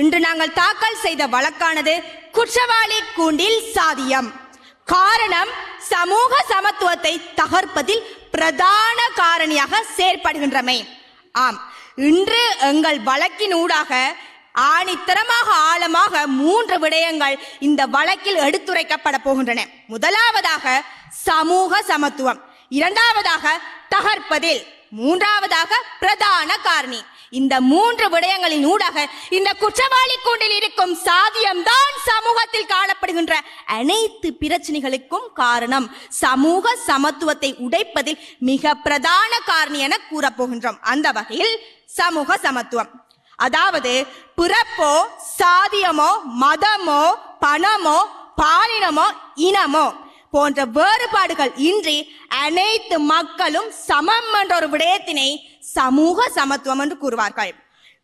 இன்று நாங்கள் தாக்கல் செய்த வழக்கானது குற்றவாளி கூண்டில் சாதியம். காரணம் சமூக சமத்துவத்தை தகர்ப்பதில் பிரதான காரணியாக செயற்படுகின்றமை. ஆம் இன்று எங்கள் வழக்கின் ஊடாக ஆணித்தரமாக ஆழமாக மூன்று விடயங்கள் இந்த வழக்கில் எடுத்துரைக்கப்பட போகின்றன. முதலாவதாக சமூக சமத்துவம். இரண்டாவதாக தகர்ப்பதில். மூன்றாவதாக பிரதான காரணி. இந்த மூன்று விடயங்களின் ஊடாக இந்த குற்றவாளி கூண்டில் இருக்கும் சாதியம்தான் சமூகத்தில் காணப்படுகின்ற அனைத்து பிரச்சனைகளுக்கும் காரணம் சமூக சமத்துவத்தை உடைப்பதில் மிக பிரதான காரணி என கூறப்போகின்றோம். அந்த வகையில் சமூக சமத்துவம். அதாவது பிறப்போ சாதியமோ மதமோ பணமோ பாலினமோ இனமோ போன்ற வேறுபாடுகள் இன்றி அனைத்து மக்களும் சமம் என்ற ஒரு விடயத்தினை சமூக சமத்துவம் என்று கூறுவார்கள்.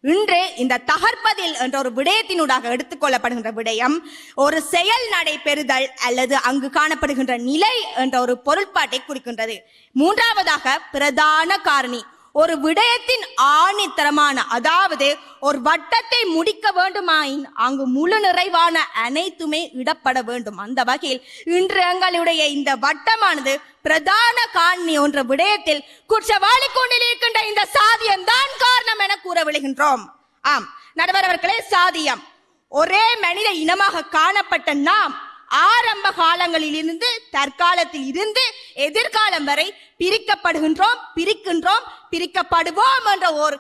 இன்று இந்த தகர்ப்பதில் என்ற ஒரு விடயத்தினூடாக எடுத்துக்கொள்ளப்படுகின்ற விடயம் ஒரு செயல் நடைபெறுதல் அல்லது அங்கு காணப்படுகின்ற நிலை என்ற ஒரு பொருட்பாட்டை குறிக்கின்றது. மூன்றாவதாக பிரதான காரணி ஒரு விடயத்தின் ஆணித்தரமான அதாவது ஒரு வட்டத்தை முடிக்க வேண்டுமாயின் அங்கு முழு நிறைவான அனைத்துமே இடப்பட வேண்டும். அந்த வகையில் இன்று எங்களுடைய இந்த வட்டமானது பிரதான காணி என்ற விடயத்தில் குற்றவாளி கொண்டில் இருக்கின்ற இந்த சாதியம் தான் காரணம் என கூற விழுகின்றோம். ஆம் நடுவர் அவர்களே சாதியம். ஒரே மனித இனமாக காணப்பட்ட நாம் ஆரம்ப காலங்களில் இருந்து தற்காலத்தில் இருந்து எதிர்காலம் வரை பிரிக்கப்படுகின்றோம் பிரிக்கின்றோம் பிரிக்கப்படுவோம் என்ற ஒரு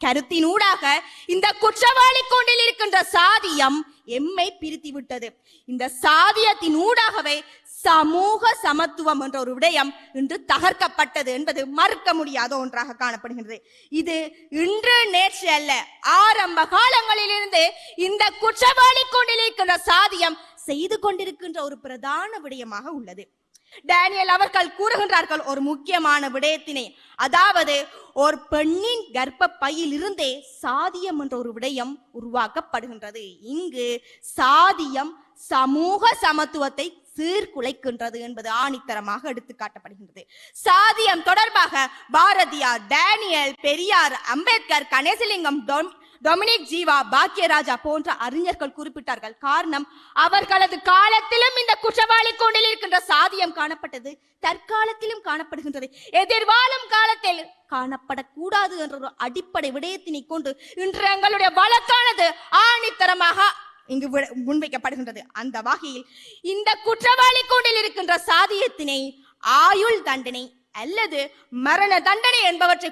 கருத்தினூடாக இந்த குற்றவாளி கொண்டில் இருக்கின்ற சாதியம் எம்மை பிரித்து விட்டது இந்த சாதியத்தின் ஊடாகவே சமூக சமத்துவம் என்ற ஒரு விடயம் இன்று தகர்க்கப்பட்டது என்பது மறுக்க முடியாத ஒன்றாக காணப்படுகிறது இது இன்று நேற்று அல்ல ஆரம்ப காலங்களிலிருந்து இந்த குற்றவாளி கொண்டிருக்கின்ற சாதியம் செய்து கொண்டிருக்கின்ற ஒரு பிரதான விடயமாக உள்ளது. டேனியல் அவர்கள் கூறுகின்றார்கள் ஒரு முக்கியமான விடயத்தினை. அதாவது ஒரு பெண்ணின் கர்ப்ப பையில் இருந்தே சாதியம் என்ற ஒரு விடயம் உருவாக்கப்படுகின்றது. இங்கு சாதியம் சமூக சமத்துவத்தை சீர்குலைக்கின்றது என்பது ஆணித்தரமாக எடுத்து காட்டப்படுகின்றது. சாதியம் தொடர்பாக Bharathiyar Daniel Periyar Ambedkar Ganeshalingam Dom Dominic Jeeva Bhakkiyaraja போன்ற அறிஞர்கள் குறிப்பிட்டார்கள். காரணம் அவர்களது காலத்திலும் இந்த குற்றவாளி கொண்டில் இருக்கின்ற சாதியம் காணப்பட்டது தற்காலத்திலும் காணப்படுகின்றது. எதிர்வாழும் காலத்தில் காணப்படக்கூடாது என்ற ஒரு அடிப்படை விடயத்தினை கொண்டு இன்று எங்களுடைய வழக்கானது ஆணித்தரமாக இங்கு முன்வைக்கப்படுகின்றது. அந்த வகையில் இந்த குற்றவாளி கூண்டில் இருக்கின்ற சாதியத்தினை ஆயுள் தண்டனை அல்லது மரண தண்டனை என்பவற்றை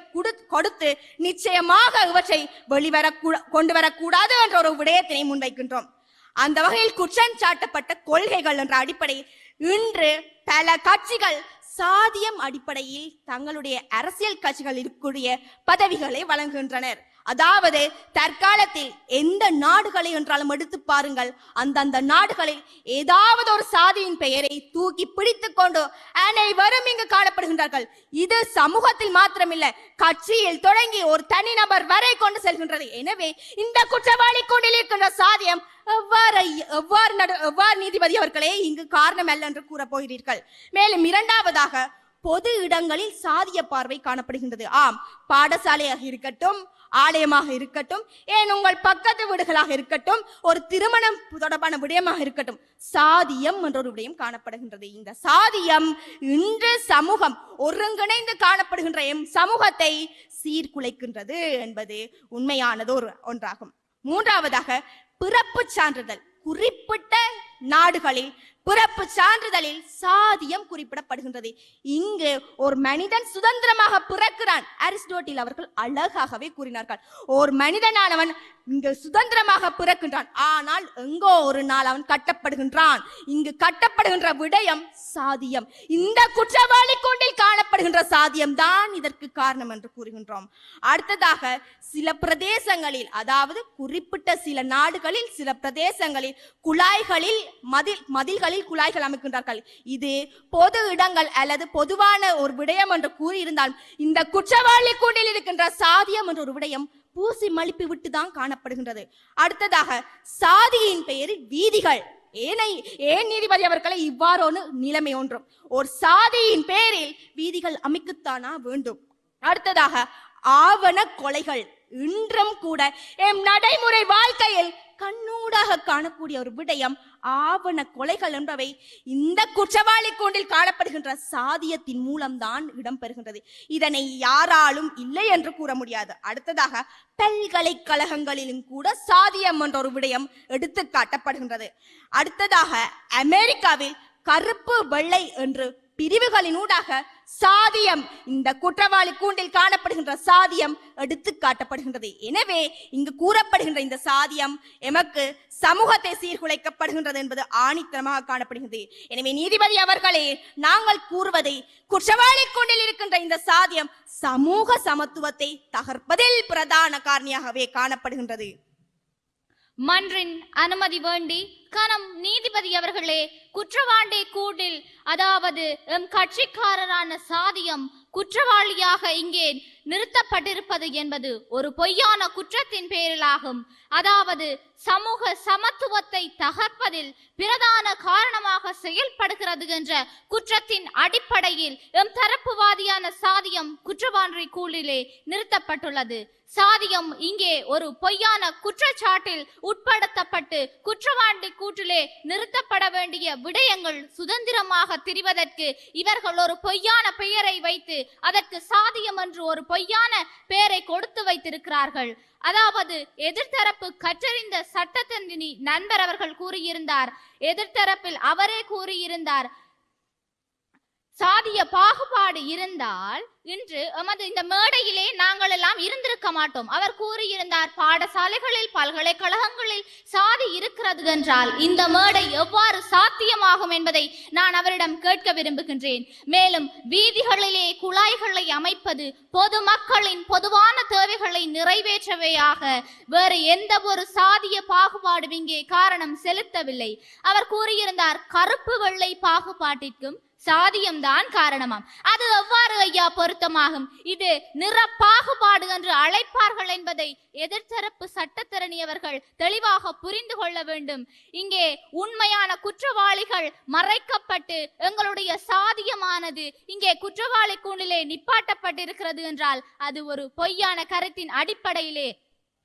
கொடுத்து நிச்சயமாக இவற்றை வெளிவர கொண்டு வரக்கூடாது என்ற ஒரு விடயத்தினை முன்வைக்கின்றோம். அந்த வகையில் குற்றம் சாட்டப்பட்ட கொள்கைகள் என்ற அடிப்படையில் இன்று பல கட்சிகள் சாதியம் அடிப்படையில் தங்களுடைய அரசியல் கட்சிகள் இருக்கக்கூடிய பதவிகளை வழங்குகின்றனர். அதாவது தற்காலத்தில் எந்த நாடுகளை என்றாலும் எடுத்து பாருங்கள். அந்தந்த நாடுகளில் ஏதாவது ஒரு சாதியின் பெயரை தூக்கி பிடித்து கொண்டு அனைவரும் இங்கு காணப்படுகின்றார்கள். இது சமூகத்தில் மாத்திரமில்லை கட்சியில் தொடங்கி ஒரு தனிநபர் வரை கொண்டு செல்கின்றது. எனவே இந்த குற்றவாளி கொண்டில் இருக்கின்ற சாதியம் எவ்வாறு எவ்வாறு நடு எவ்வாறு நீதிபதி அவர்களே இங்கு காரணம் அல்ல என்று கூறப் போகிறீர்கள். மேலும் இரண்டாவதாக பொது இடங்களில் சாதிய பார்வை காணப்படுகின்றது. ஆம் பாடசாலையாக இருக்கட்டும் ஆலயமாக இருக்கட்டும் ஏன் உங்கள் பக்கத்து வீடுகளாக இருக்கட்டும் ஒரு திருமணம் தொடர்பான விடயமாக இருக்கட்டும் சாதியம் என்ற ஒரு விடயம் காணப்படுகின்றது. இந்த சாதியம் இன்று சமூகம் ஒருங்கிணைந்து காணப்படுகின்ற எம் சமூகத்தை சீர்குலைக்கின்றது என்பது உண்மையானது ஒரு ஒன்றாகும். மூன்றாவதாக பிறப்பு சான்றிதழ் குறிப்பிட்ட நாடுகளில் பிறப்பு சான்றிதழில் சாதியம் குறிப்பிடப்படுகின்றது. இங்கு ஒரு மனிதன் சுதந்திரமாக பிறக்கிறான் அரிஸ்டோட்டில் அவர்கள் அழகாகவே கூறினார்கள். ஒரு மனிதனானவன் இங்கு சுதந்திரமாக பிறக்கின்றான் ஆனால் எங்கோ ஒரு நாள் அவன் கட்டப்படுகின்றான். இங்கு கட்டப்படுகின்ற விடயம் சாதியம். இந்த குற்றவாளி கொண்டில் காணப்படுகின்ற சாதியம் தான் இதற்கு காரணம் என்று கூறுகின்றோம். அடுத்ததாக சில பிரதேசங்களில் அதாவது குறிப்பிட்ட சில நாடுகளில் சில பிரதேசங்களில் குழாய்களில் மதில் மதில்களில் குழாய்கள் அமைக்கின்றார்கள். இது பொது இடங்கள் அல்லது பொதுவான ஒரு விடயம் என்று கூறியிருந்தால் இந்த குற்றவாளி கூண்டில் இருக்கின்ற சாதியம் என்ற ஒரு விடயம் பூசி மலிப்பு விட்டு தான் காணப்படுகின்றது. அடுத்ததாக சாதியின் பெயரில் வீதிகள். ஏனை ஏன் நீதிபதி அவர்களை இவ்வாறொன்று நிலைமை ஒன்றும். ஒரு சாதியின் பேரில் வீதிகள் அமைக்கத்தானா வேண்டும்? அடுத்ததாக ஆவண கொலைகள் இன்றும் கூட எம் நடைமுறை வாழ்க்கையில் கண்ணூடாக காணக்கூடிய ஒரு விடயம் ஆவண கொலைகள் என்பவை. இந்த குற்றவாளி கூண்டில் காணப்படுகின்ற சாதியத்தின் மூலம்தான் இடம்பெறுகின்றது. இதனை யாராலும் இல்லை என்று கூற முடியாது. அடுத்ததாக பல்கலைக்கழகங்களிலும் கூட சாதியம் என்ற ஒரு விடயம் எடுத்து காட்டப்படுகின்றது. அடுத்ததாக அமெரிக்காவில் கருப்பு வெள்ளை என்று பிரிவுகளினூடாக சாதியம் இந்த குற்றவாளி கூண்டில் காணப்படுகின்ற சாதியம் எடுத்து காட்டப்படுகின்றது. எனவே இங்கு கூறப்படுகின்ற இந்த சாதியம் எமக்கு சமூகத்தை சீர்குலைக்கப்படுகின்றது என்பது ஆணித்தரமாக காணப்படுகிறது எனவே நீதிபதி அவர்களே நாங்கள் கூறுவதை குற்றவாளி கூண்டில் இருக்கின்ற இந்த சாதியம் சமூக சமத்துவத்தை தகர்ப்பதில் பிரதான காரணியாகவே காணப்படுகின்றது. மன்றின் அனுமதி வேண்டி கனம் நீதிபதி அவர்களே குற்றவாளி கூடில் அதாவது எம் கட்சிக்காரரான சாதியம் குற்றவாளியாக இங்கே நிறுத்தப்பட்டிருப்பது என்பது ஒரு பொய்யான குற்றத்தின் பேரிலாகும். அதாவது சமூக சமத்துவத்தை தகர்ப்பதில் பிரதான காரணமாக செயல்படுகிறது என்ற குற்றத்தின் அடிப்படையில் எம் தரப்புவாதியான சாதியம் குற்றவாளி கூலிலே நிறுத்தப்பட்டுள்ளது. சாதியம் இங்கே ஒரு பொய்யான குற்றச்சாட்டில் உட்படுத்தப்பட்டு குற்றவாளி கூற்றிலே நிறுத்தப்பட வேண்டிய விடயங்கள் சுதந்திரமாக திரிவதற்கு இவர்கள் ஒரு பொய்யான பெயரை வைத்து அதற்கு சாதியம் என்று ஒரு பொய்யான பெயரை கொடுத்து வைத்திருக்கிறார்கள். அதாவது எதிர்த்தரப்பு கற்றறிந்த சட்டத்தந்தினி நண்பர் அவர்கள் கூறியிருந்தார். எதிர்த்தரப்பில் அவரே கூறியிருந்தார். சாதிய பாகுபாடு இருந்தால் இன்று எமது இந்த மேடையிலே நாங்கள் எல்லாம் இருந்திருக்க மாட்டோம். அவர் கூறியிருந்தார் பாடசாலைகளில் பல்கலைக்கழகங்களில் சாதி இருக்கிறது என்றால் இந்த மேடை எவ்வாறு சாத்தியமாகும் என்பதை நான் அவரிடம் கேட்க விரும்புகின்றேன். மேலும் வீதிகளிலே குழாய்களை அமைப்பது பொதுமக்களின் பொதுவான தேவைகளை நிறைவேற்றவையாக. வேறு எந்த ஒரு சாதிய பாகுபாடும் இங்கே காரணம் செலுத்தவில்லை. அவர் கூறியிருந்தார் கருப்பு வெள்ளை பாகுபாட்டிற்கும் சாதியம்தான் காரணமாம். அது எவ்வாறு ஐயா பொருத்தமாகும்? இது நிற பாகுபாடு என்று அழைப்பார்கள் என்பதை எதிர்த்தரப்பு சட்டத்திறனியவர்கள் தெளிவாக புரிந்து கொள்ள வேண்டும். இங்கே உண்மையான குற்றவாளிகள் மறைக்கப்பட்டு எங்களுடைய சாதியமானது இங்கே குற்றவாளி கூண்டிலே நிப்பாட்டப்பட்டிருக்கிறது என்றால் அது ஒரு பொய்யான கருத்தின் அடிப்படையிலே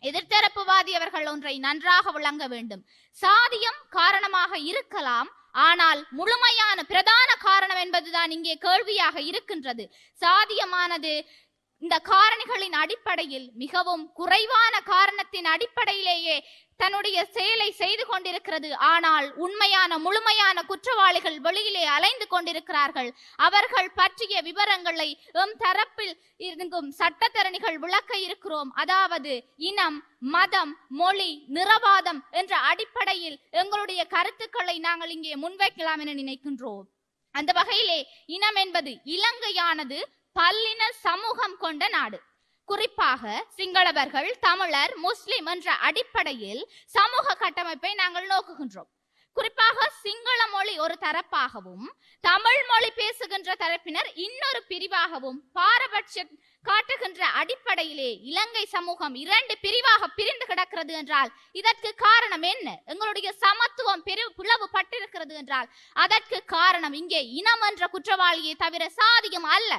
எதிர்த்தரப்புவாதியவர்கள் ஒன்றை நன்றாக விளங்க வேண்டும். சாதியம் காரணமாக இருக்கலாம் ஆனால் முழுமையான பிரதான காரணம் என்பதுதான் இங்கே கேள்வியாக இருக்கின்றது. சாதியமானது இந்த காரணிகளின் அடிப்படையில் மிகவும் குறைவான காரணத்தின் அடிப்படையிலேயே தன்னுடைய செயலை செய்து கொண்டிருக்கிறது. ஆனால் உண்மையான முழுமையான குற்றவாளிகள் வெளியிலே அலைந்து கொண்டிருக்கிறார்கள். அவர்கள் பற்றிய விவரங்களை எம் தரப்பில் இருக்கும் சட்டத்தரணிகள் விளக்க இருக்கிறோம். அதாவது இனம் மதம் மொழி நிறவாதம் என்ற அடிப்படையில் எங்களுடைய கருத்துக்களை நாங்கள் இங்கே முன்வைக்கலாம் என நினைக்கின்றோம். அந்த வகையிலே இனம் என்பது இலங்கையானது பல்லின சமூகம் கொண்ட நாடு. குறிப்பாக சிங்களவர்கள் தமிழர் முஸ்லிம் என்ற அடிப்படையில் சமூக கட்டமைப்பை நாங்கள் நோக்குகின்றோம். குறிப்பாக சிங்கள மொழி ஒரு தரப்பாகவும் தமிழ் மொழி பேசுகின்ற தரப்பினர் இன்னொரு பிரிவாகவும் பாரபட்ச காட்டுகின்ற அடிப்படையிலே இலங்கை சமூகம் இரண்டு பிரிவாக பிரிந்து கிடக்கிறது என்றால் இதற்கு காரணம் என்ன? எங்களுடைய சமத்துவம் பிளவு பிளவுபட்டிருக்கிறது என்றால் அதற்கு காரணம் இங்கே இனம் என்ற குற்றவாளியை தவிர சாதியம் அல்ல.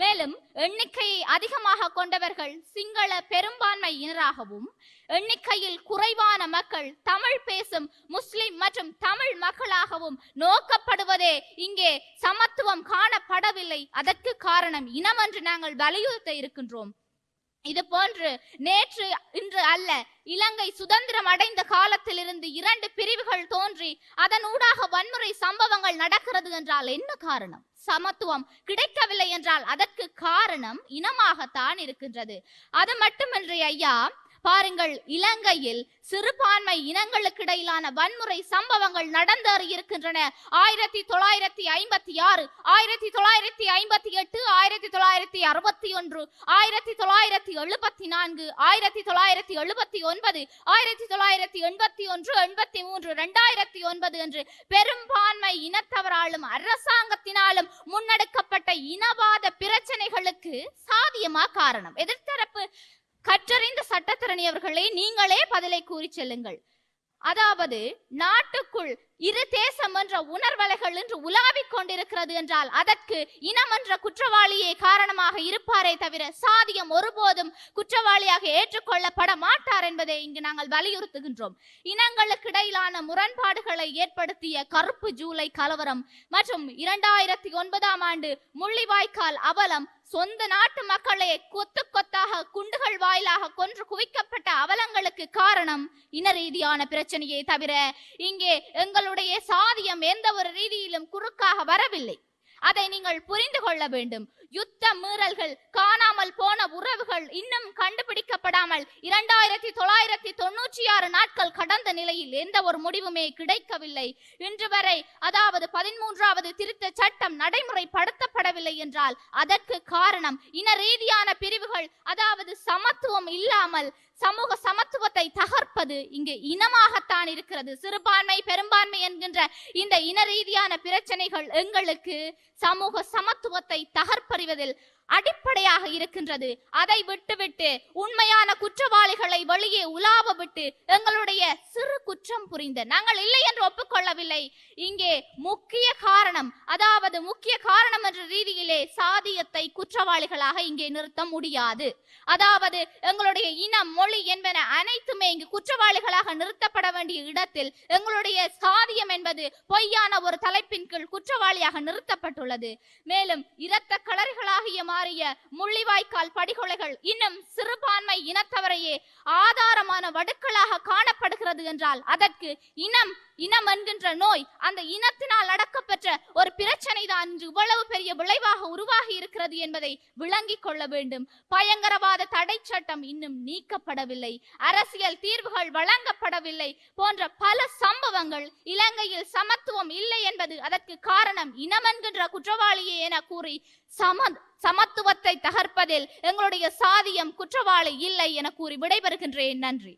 மேலும் எண்ணிக்கையை அதிகமாக கொண்டவர்கள் சிங்கள பெரும்பான்மையினராகவும் எண்ணிக்கையில் குறைவான மக்கள் தமிழ் பேசும் முஸ்லிம் மற்றும் தமிழ் மக்களாகவும் நோக்கப்படுவதே இங்கே சமத்துவம் காணப்படவில்லை. அதற்கு காரணம் இனம் என்று நாங்கள் வலியுறுத்த இருக்கின்றோம். இது போன்று நேற்று இன்று அல்ல இலங்கை சுதந்திரம் அடைந்த காலத்திலிருந்து இரண்டு பிரிவுகள் தோன்றி அதன் ஊடாக வன்முறை சம்பவங்கள் நடக்கிறது என்றால் என்ன காரணம்? சமத்துவம் கிடைக்கவில்லை என்றால் அதற்கு காரணம் இனமாகத்தான் இருக்கின்றது. அது மட்டுமின்றி ஐயா பாருங்கள் இலங்கையில் சிறுபான்மை இனங்களுக்கு இடையிலான வன்முறை சம்பவங்கள் நடந்தேறி இருக்கின்றன ஆயிரத்தி தொள்ளாயிரத்தி ஐம்பத்தி ஆறு ஆயிரத்தி தொள்ளாயிரத்தி ஐம்பத்தி எட்டு ஆயிரத்தி தொள்ளாயிரத்தி அறுபத்தி ஒன்று ஆயிரத்தி தொள்ளாயிரத்தி எழுபத்தி நான்கு ஆயிரத்தி தொள்ளாயிரத்தி எழுபத்தி ஒன்பது ஆயிரத்தி தொள்ளாயிரத்தி எண்பத்தி ஒன்று எண்பத்தி மூன்று இரண்டாயிரத்தி ஒன்பது என்று பெரும்பான்மை இனத்தவராலும் அரசாங்கத்தினாலும் முன்னெடுக்கப்பட்ட இனவாத பிரச்சனைகளுக்கு சாதியமா காரணம்? எதிர்த்தரப்பு கற்றறிந்த சட்டத்திறனியவர்களே நீங்களே பதிலை கூறி செல்லுங்கள். அதாவது நாட்டுக்குள் இரு தேசம் என்ற உணர்வலைகள் இன்று உலாவிக் கொண்டிருக்கிறது என்றால் அதற்கு இனம் என்ற குற்றவாளியே காரணமாக இருப்பாரே தவிர சாதியம் ஒருபோதும் குற்றவாளியாக ஏற்றுக்கொள்ளப்பட மாட்டார் என்பதை இங்கு நாங்கள் வலியுறுத்துகின்றோம். இனங்களுக்கு இடையிலான முரண்பாடுகளை ஏற்படுத்திய கருப்பு ஜூலை கலவரம் மற்றும் இரண்டாயிரத்தி ஒன்பதாம் ஆண்டு முள்ளிவாய்க்கால் அவலம் சொந்த நாட்டு மக்களே கொத்து கொத்தாக குண்டுகள் வாயிலாக கொன்று குவிக்கப்பட்ட அவலங்களுக்கு காரணம் இன ரீதியான பிரச்சனையே தவிர இங்கே எங்களுடைய சாதியம் எந்த ஒரு ரீதியிலும் குறுக்காக வரவில்லை. அதை நீங்கள் புரிந்து கொள்ள வேண்டும். யுத்த மீறல்கள் காணாமல் போன உறவுகள் இன்னும் கண்டுபிடிக்கப்படாமல் இரண்டாயிரத்தி தொள்ளாயிரத்தி தொண்ணூற்றி ஆறு நாட்கள் கடந்த நிலையில் எந்த ஒரு முடிவுமே கிடைக்கவில்லை. இன்று வரை அதாவது பதிமூன்றாவது திருத்த சட்டம் நடைமுறைப்படுத்தப்படவில்லை என்றால் அதற்கு காரணம் இன ரீதியான பிரிவுகள் அதாவது சமத்துவம் இல்லாமல் சமூக சமத்துவத்தை தகர்ப்பது இங்கு இனமாகத்தான் இருக்கிறது. சிறுபான்மை பெரும்பான்மை என்கின்ற இந்த இன ரீதியான பிரச்சனைகள் எங்களுக்கு சமூக சமத்துவத்தை தகர்ப்பது arrivederla அடிப்படையாக இருக்கின்றது. அதை விட்டுவிட்டு உண்மையான குற்றவாளிகளை வெளியே உலாவ விட்டு எங்களுடைய சிறு குற்றம் புரிந்த நாங்கள் இல்லை என்று ஒப்புக்கொள்ளவில்லை. இங்கே முக்கிய காரணம் அதாவது முக்கிய காரணம் என்ற ரீதியிலே சாதியத்தை குற்றவாளிகளாக இங்கே நிறுத்த முடியாது. அதாவது எங்களுடைய இனம் மொழி என்பன அனைத்துமே இங்கு குற்றவாளிகளாக நிறுத்தப்பட வேண்டிய இடத்தில் எங்களுடைய சாதியம் என்பது பொய்யான ஒரு தலைப்பின் கீழ் குற்றவாளியாக நிறுத்தப்பட்டுள்ளது. மேலும் இரத்த கலர்களாகிய மாறிய முள்ளிவாய்க்கால் படுகொலைகள் இன்னும் சிறுபான்மை இனத்தவரையே ஆதாரமான வடுக்களாக காணப்படுகிறது என்றால் அதற்கு இனம் இனம் என்கின்ற நோய் அந்த இனத்தினால் அடக்கப்பெற்ற ஒரு பிரச்சனை தான் இன்று இவ்வளவு பெரிய விளைவாக உருவாகி இருக்கிறது என்பதை விளங்கிக் கொள்ள வேண்டும். பயங்கரவாத தடை சட்டம் இன்னும் நீக்கப்படவில்லை. அரசியல் தீர்வுகள் வழங்கப்படவில்லை போன்ற பல சம்பவங்கள் இலங்கையில் சமத்துவம் இல்லை என்பது அதற்கு காரணம் இனம் என்கின்ற குற்றவாளியே என கூறி சம சமத்துவத்தை தகர்ப்பதில் எங்களுடைய சாதியம் குற்றவாளி இல்லை என கூறி விடைபெறுகின்றேன். நன்றி.